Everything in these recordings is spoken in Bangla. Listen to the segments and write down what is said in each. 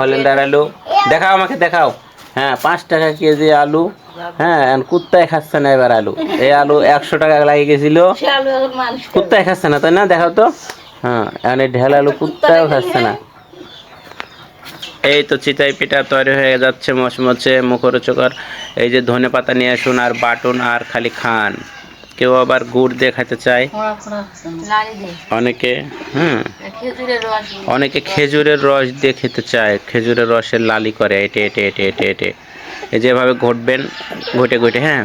হলেন্ডার আলু। দেখাও আমাকে দেখাও। হ্যাঁ পাঁচ টাকা কেজি আলু। হ্যাঁ কুত্তায় খাচ্ছে না এবার আলু। এই আলু একশো টাকা লাগিয়ে গেছিল। কুত্তায় খাচ্ছে না তাই না? দেখাও তো। হ্যাঁ এখন ঢেল আলু কুত্তায়ও খাচ্ছে না। এই তো চিতাই পিঠা তৈরি হয়ে যাচ্ছে মচমচে মুখরোচকর। এই যে ধনে পাতা নিয়ে আসুন আর বাটুন আর খালি খান। কেউ আবার গুড় দিয়ে খেতে চায়। অনেকে, হুম। অনেকে খেজুরের রস দিয়ে খেতে চায়। খেজুরের রসের লালি করে, এটে এটে এটে এটে এটে। যেভাবে ঘটবেন, ঘটে ঘটে হ্যাঁ।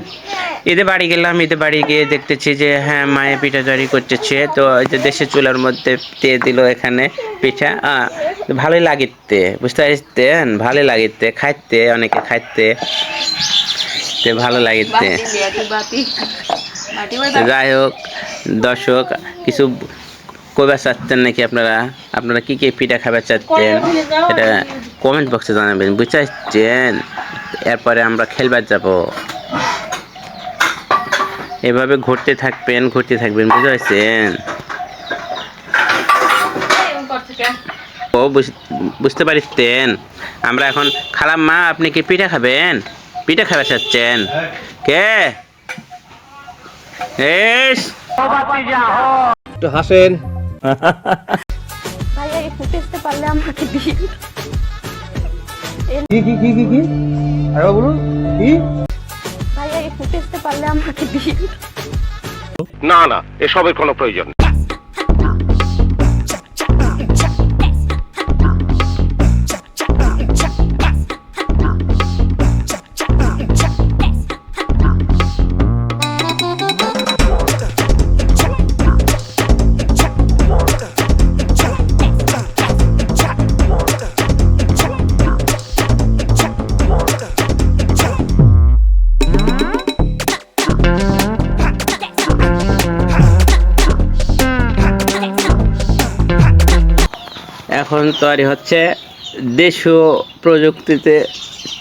ঈদে বাড়ি গেলাম, ঈদে বাড়ি গিয়ে দেখতেছি যে হ্যাঁ মায়ে পিঠা তৈরি করতেছে। তো এই যে দেশের চুলার মধ্যে দিয়ে দিল এখানে পিঠা। ভালোই লাগিতে, বুঝতে পারছেন? ভালোই লাগিতে, খাইতে, অনেকে খাইতে। ভালো লাগিতে। যাই হোক দর্শক কিছু কবে চাচ্ছেন নাকি আপনারা? আপনারা কি কি পিঠা খাবার চাচ্ছেন? এটা কমেন্ট বক্সে জানাবেন বুঝতে পারছেন এরপরে আমরা খেলবার যাব। এভাবে ঘুরতে থাকবেন ঘুরতে থাকবেন বুঝতে পারছেন ও বুঝ- বুঝতে পারছেন? আমরা এখন খালাম মা আপনি কি পিঠা খাবেন? পিঠা খাবার চাচ্ছেন? কে? একটু হাসেন। ভাই এই ফুটেজটা পারলে আমাকে দিন। কি কি কি কি কি? আরে বলুন কি? ভাই এই ফুটেজটা পারলে আমাকে দিন। না না এসবের কোনো প্রয়োজন এখন তৈরি হচ্ছে দেশীয় প্রযুক্তিতে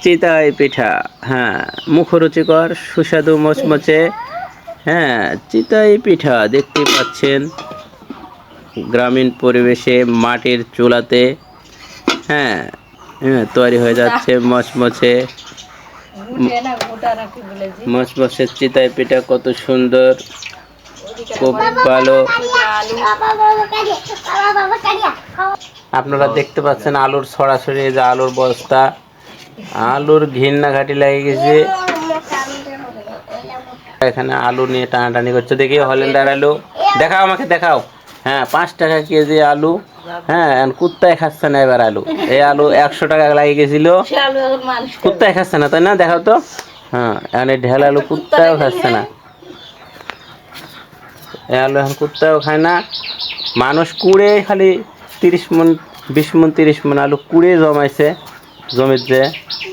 চিতাই পিঠা। হ্যাঁ মুখরুচিকর সুস্বাদু মচমচে হ্যাঁ চিতাই পিঠা দেখতে পাচ্ছেন। গ্রামীণ পরিবেশে মাটির চুলাতে হ্যাঁ হ্যাঁ তৈরি হয়ে যাচ্ছে মচমচে। মচমচে চিতাই পিঠা কত সুন্দর। খুব ভালো। আপনারা দেখতে পাচ্ছেন আলুর সরাসরি যে আলুর বস্তা। আলুর ঘিন্না ঘাটি লেগে গেছে। এখানে আলু নিয়ে টানাটানি করছে। দেখি হলেন্ডার আলু। দেখাও আমাকে দেখাও। হ্যাঁ পাঁচ টাকা কেজি আলু। হ্যাঁ কুত্তায় খাচ্ছে না এবার আলু। এই আলু একশো টাকা লাগিয়ে গেছিল। কুত্তায় খাচ্ছে না তাই না? দেখাও তো। হ্যাঁ এখন এই ঢেল আলু কুত্তায়ও খাচ্ছে না। আলু এখন কুত্তাও খায় না। মানুষ কুড়ে খালি তিরিশ মন, বিশ মন, তিরিশ মন আলু কুড়ে জমাইছে, জমিতে।